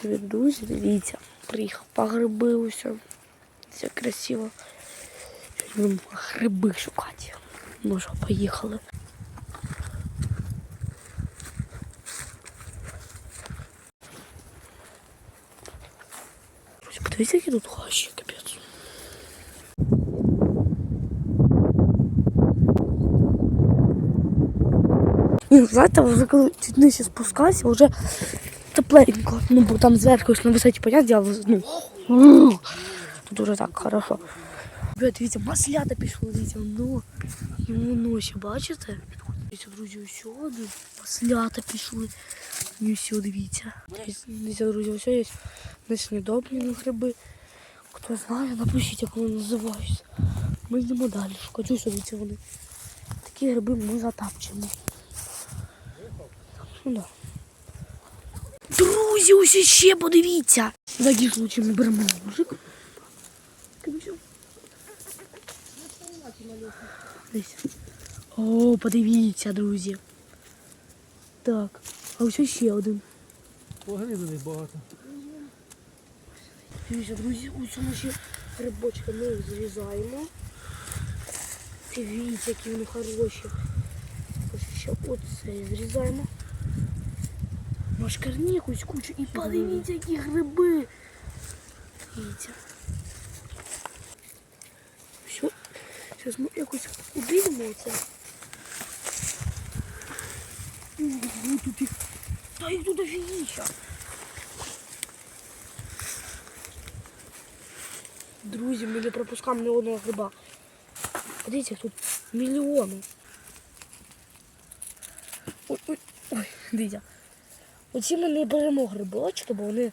Привіт, друзі, дивіться. Приїхав по гриби усе. Все красиво. Будемо гриби шукати. Ну що, поїхали. Подивіться, які тут хащі, капець. Ні, знаєте, вже коли чуть нижче спускався, вже тепленько. Ну, бо там зверху ж на висоті поняття, а ну, тут уже так хорошо. Бля, дивіться, маслята пішло, дивіться, ну, йому ночі, бачите? Дивіться, друзі, усюди, маслята пішли. І все, дивіться. Дивіться, друзі, ось є неснідобні гриби. Хто знає, напишіть, як вони називаються. Ми йдемо далі. Шукати ось дивіться вони. Такі гриби ми затапчемо. Ну да. Друзі, ось ще подивіться. Такий случай ми беремо ножик. О, подивіться, друзі. Так, а ось ще один. Погризаних багато. Дивіться, друзі, у цьому ще грибочки ми їх зрізаємо. Дивіться, які вони хороші. Ось ще оце зрізаємо. Якусь кучу. І подивіться, які гриби. Дивіться. Все. Зараз ми якось уберемо це. Ого, тут їх. Та їх тут офігіща. Друзі, ми не пропускаємо ні одного гриба. Подивіться, тут мільйони. Ой, ой, ой, дивіться. Оці ми не беремо грибочки, бо вони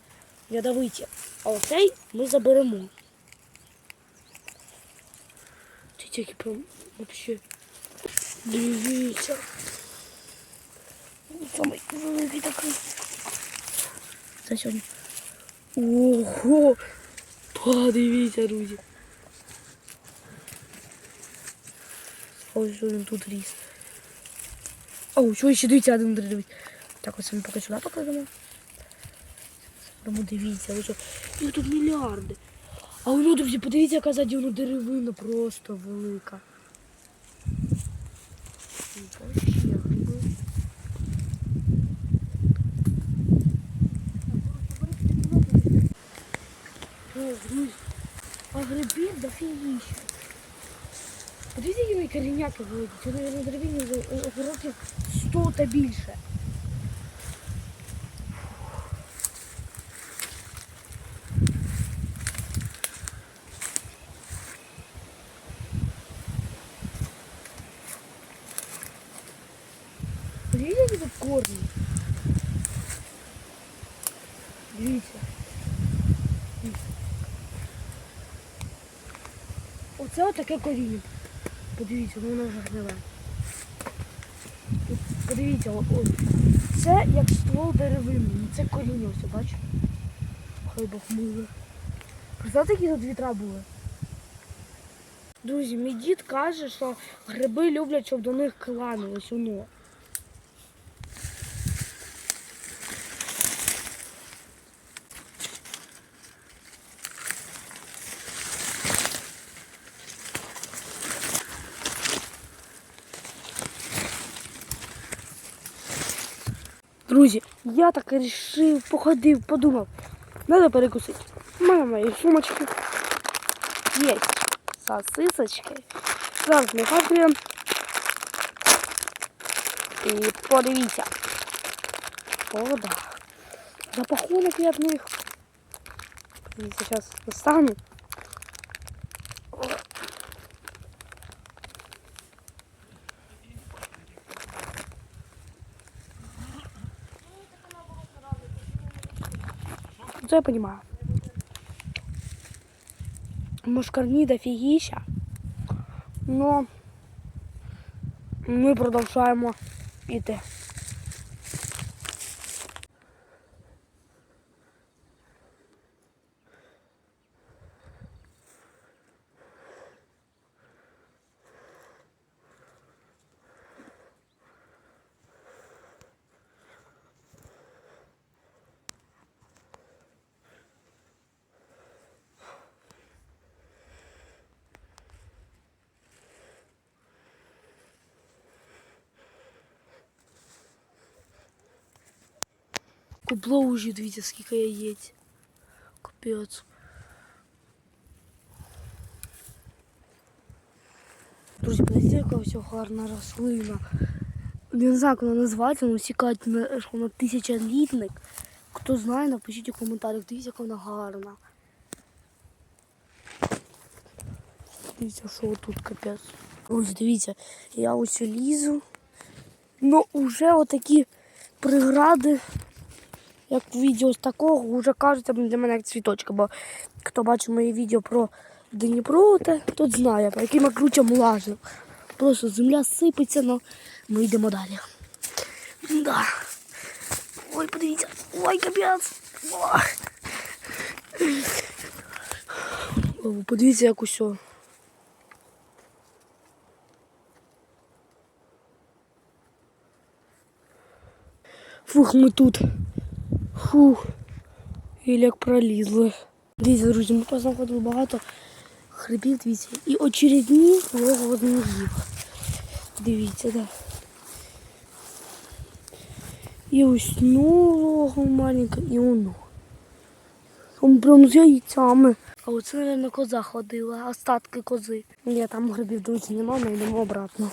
ядовиті. А оцей ми заберемо. Дивіться, які прям вообще. Дивіться. Самий великий такий. Це сьогодні. Ого! Подивіться, друзі. Ось що він тут ріс. О, що ще дивіться, один дивіться. Так, ось ми поки сюди покладемо. Тому дивіться, ось. Їх тут мільярди. А воно, друзі, подивіться, яка ззаді воно деревина просто велика. А грибів дофігіще. Подивіться, які мої коріняки великі. Це, мабуть, деревині вже е, років 100 та більше. Подивіться, які тут корні. Дивіться. Оце отаке коріння. Подивіться, воно вже гниле. Подивіться, о, о. це як ствол деревини. Це коріння, ось, бачите? Хай милує. Представте, які тут вітра були. Друзі, мій дід каже, що гриби люблять, щоб до них кланялись воно. Друзі, я так рішив, походив, подумав. Надо перекусити. Мене мої сумочки. Є сосисочки. Зараз ми хапуємо. І подивіться. О, да. Запахунок я от них. Зараз достану. Це я понимаю. Мушкарні дофігіща. Но ми продовжуємо іти. Кубло уже, дивіться, скільки яєць. Капець. Друзі, подивіться, яка ось гарна рослина. Я не знаю, як вона називається, але всі кажуть, що вона тисячолітник. Хто знає, напишіть у коментарях. Дивіться, яка вона гарна. Дивіться, що тут капець. Ось дивіться, я ось лізу. Ну, вже отакі прегради, як відео з такого, вже кажуться для мене як цвіточка. Бо хто бачив моє відео про Дніпро, тот знає, по яким я кручам лажу. Просто земля сипеться, але ми йдемо далі. Да. Ой, подивіться. Ой, капець. Подивіться, як усьо. Фух, ми тут. Фух. І як пролізли. Дивіться, друзі, ми познаходили багато хребів, дивіться. І очередні логовозногів. Дивіться, да. І ось ну лого маленьке, і воно. Там прям з яйцями. А оце, мабуть, коза ходила, остатки кози. Ні, там грибів, друзі, немає, ми йдемо обратно.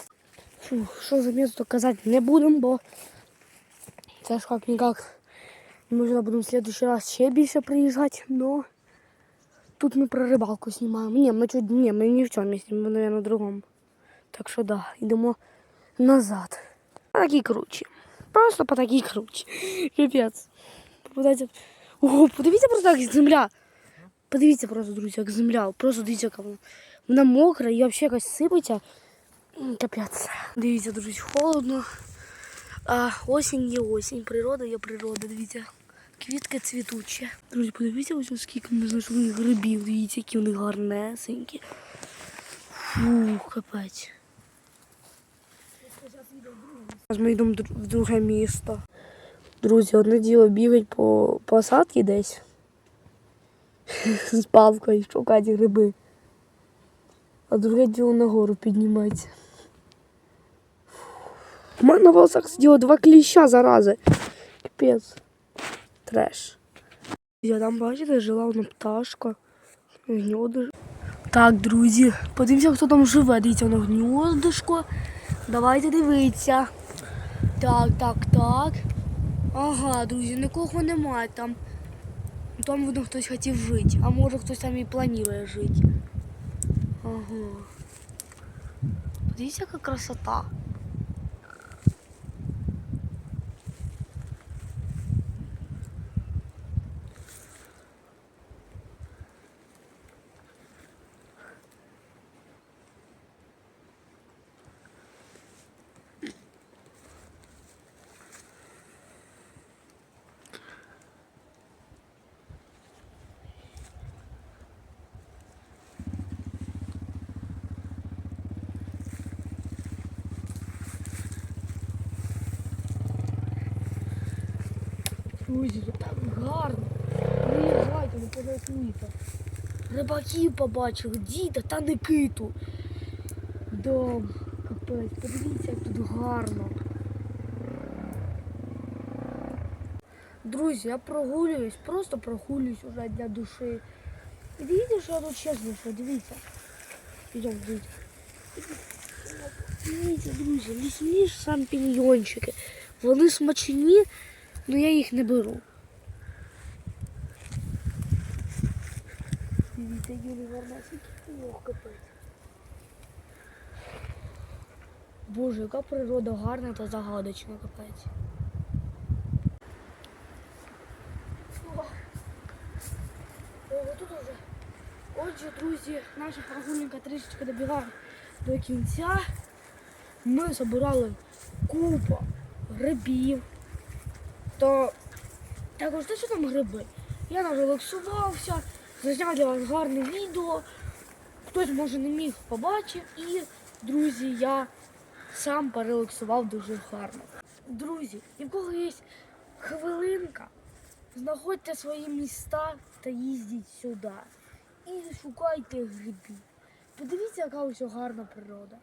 Фух, що за місто казати не будемо, бо це ж як ніяк. Можна будемо в следующий раз ще більше приїжджати, но тут ми про рибалку знімаємо. Ні, ми чуть ні, ми ні в цьому місці, ми, мабуть, на другому. Так що да, йдемо назад. По такій кручі. Просто по такій кручі. Капець. Подивіться. Ого, подивіться просто як земля. Подивіться просто, друзі, як земля. Просто дивіться, яка вона. Вона мокра і взагалі якось сипеться. Капець. Дивіться, друзі, холодно. А осінь є осінь, природа є природа. Дивіться, квітки цвітучі. Друзі, подивіться, ось скільки ми знайшли грибів. Дивіться, які вони гарнесенькі. Фу, капець. Зараз ми йдемо в друге місто. Друзі, одне діло бігать по посадці десь з палкою шукати гриби. А друге діло нагору підніматися. У мене на волосах сиділо два кліща зарази. Капець. Треш. Я там, бачите, жила одна пташка. Гніздо. Так, друзі, подивимося, хто там живе. Дивіться, воно гніздишко. Давайте дивитися. Так, так, так. Ага, друзі, нікого немає там. Там видно, хтось хотів жити. А може хтось там і планує жити. Ага. Подивіться, яка красота. Друзі, тут так гарно. Виїжджайте, не подивіться. Рибаків побачили, діда та Никиту. Дом, капець, подивіться, як тут гарно. Друзі, я прогулююсь, просто прогулююсь уже для душі. І дивіться, що я тут ще знайшов, дивіться. Йдемо, дивіться. Дивіться, друзі, лісні шампіньйончики. Вони смачні, але я їх не беру. Дивіться, Юлі Варнасики. Ох, капець. Боже, яка природа гарна та загадочна, капець. Отже, друзі, наша прогулянка трішечки добігає до кінця. Ми забирали купу грибів. То також те, що там гриби. Я нарелаксувався, зазняв для вас гарне відео. Хтось може не міг побачив. І, друзі, я сам порелаксував дуже гарно. Друзі, і в кого є хвилинка, знаходьте свої міста та їздіть сюди. І шукайте грибів. Подивіться, яка ось гарна природа.